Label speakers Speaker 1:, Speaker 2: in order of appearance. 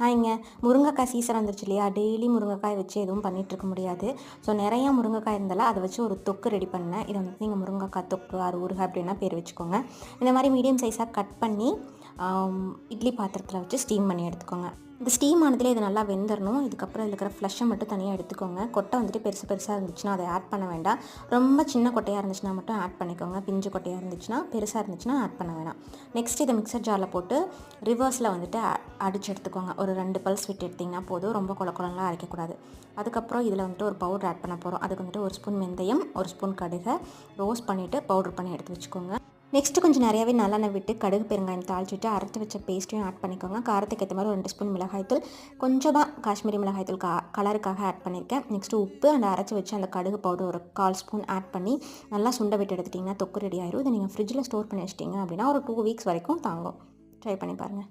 Speaker 1: ஹாய்ங்க. முருங்கைக்காய் சீசன் வந்துருச்சு இல்லையா? டெய்லி முருங்கைக்காய் வச்சு எதுவும் பண்ணிகிட்ருக்க முடியாது. ஸோ நிறையா முருங்கைக்காய் இருந்தாலும் அதை வச்சு ஒரு தொக்கு ரெடி பண்ணேன். இதை வந்து நீங்கள் முருங்கைக்காய் தொக்கு அறு ஊறுகாய் அப்படின்னா பேர் வச்சுக்கோங்க. இந்த மாதிரி மீடியம் சைஸாக கட் பண்ணி இட்லி பாத்திரத்தில் வச்சு ஸ்டீம் பண்ணி எடுத்துக்கோங்க. இந்த ஸ்டீம் ஆனதுலேயே இது நல்லா வெந்துடணும் இதுக்கப்புறம் இதில் இருக்கிற ஃப்ளஷை மட்டும் தனியாக எடுத்துக்கோங்க. கொட்டை வந்துட்டு பெருசு பெருசாக இருந்துச்சுன்னா அதை ஆட் பண்ண வேண்டாம். ரொம்ப சின்ன கொட்டையாக இருந்துச்சுன்னா மட்டும் ஆட் பண்ணிக்கோங்க. பிஞ்சு கொட்டையாக இருந்துச்சுன்னா பெருசாக இருந்துச்சுன்னா ஆட் பண்ண வேணாம். நெக்ஸ்ட் இதை மிக்சர் ஜாரில் போட்டு ரிவர்ஸில் வந்துட்டு அடிச்சு எடுத்துக்கோங்க. ஒரு ரெண்டு பல்ஸ் விட்டு எடுத்திங்கன்னா போதும். ரொம்ப குளக்குளம்லாம் அரைக்கக்கூடாது. அதுக்கப்புறம் இதில் வந்துட்டு ஒரு பவுடர் ஆட் பண்ண போகிறோம் அதுக்கு வந்துட்டு ஒரு ஸ்பூன் வெந்தயம் ஒரு ஸ்பூன் கடுகை ரோஸ்ட் பண்ணிவிட்டு பவுடர் பண்ணி எடுத்து வச்சுக்கோங்க. நெக்ஸ்ட்டு கொஞ்சம் நிறையாவே நல்லெண்ணெய் விட்டு கடுகு பெருங்காயம் தாளிச்சுட்டு அரைச்சி வச்ச பேஸ்ட்டையும் ஆட் பண்ணிக்கோங்க. காரத்துக்கு ஏற்ற மாதிரி ஒரு ரெண்டு ஸ்பூன் மிளகாய்த்தூள் கொஞ்சமாக காஷ்மீரி மிளகாய்த்தூள் கா கலருக்காக ஆட் பண்ணியிருக்கேன் நெக்ஸ்ட்டு உப்பு அந்த அரைச்சி வச்சு அந்த கடுகு பவுடர் ஒரு கால் ஸ்பூன் ஆட் பண்ணி நல்லா சுண்டை விட்டு எடுத்துட்டிங்கன்னா தொக்கு ரெடி ஆயிரும். இதை நீங்கள் ஃப்ரிட்ஜில் ஸ்டோர் பண்ணி வச்சிட்டிங்க அப்படின்னா ஒரு டூ வீக்ஸ் வரைக்கும் தாங்கும். ட்ரை பண்ணி பாருங்கள்